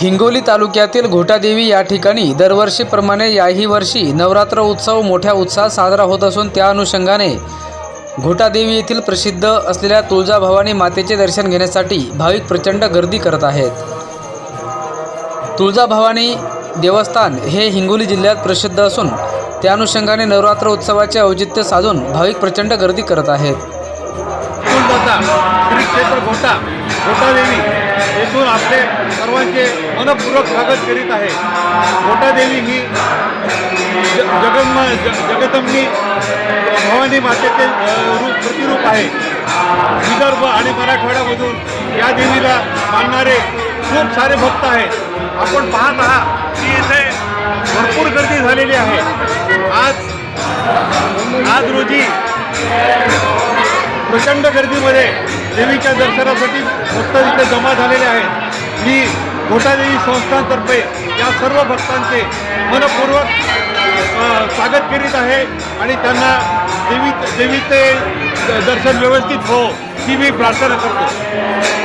हिंगोली तालुक्यातील घोटादेवी या ठिकाणी दरवर्षीप्रमाणे याही वर्षी नवरात्र उत्सव मोठ्या उत्साहात साजरा होत असून त्या अनुषंगाने घोटादेवी येथील प्रसिद्ध असलेल्या तुळजाभवानी मातेचे दर्शन घेण्यासाठी भाविक प्रचंड गर्दी करत आहेत. तुळजाभवानी देवस्थान हे हिंगोली जिल्ह्यात प्रसिद्ध असून त्या अनुषंगाने नवरात्र उत्सवाचे औचित्य साधून भाविक प्रचंड गर्दी करत आहेत. श्री क्षेत्र घोटा घोटादेवी. येथून आपले सर्वांचे मनपूर्वक स्वागत करीत आहे. गोटादेवी ही ज जगन्म ज जगदंबी भवानी मातेचे रूप प्रतिरूप आहे. विदर्भ आणि मराठवाड्यामधून या देवीला मानणारे खूप सारे भक्त आहेत. आपण पाहत आहात की इथे भरपूर गर्दी झालेली आहे. आज प्रचंड गर्दीमध्ये देवीच्या दर्शनासाठी भक्त इथे जमा झालेले आहेत. मी घोटादेवी संस्थांतर्फे या सर्व भक्तांचे मनपूर्वक स्वागत करीत आहे आणि त्यांना देवी देवीचे दर्शन व्यवस्थित हो ही मी प्रार्थना करतो.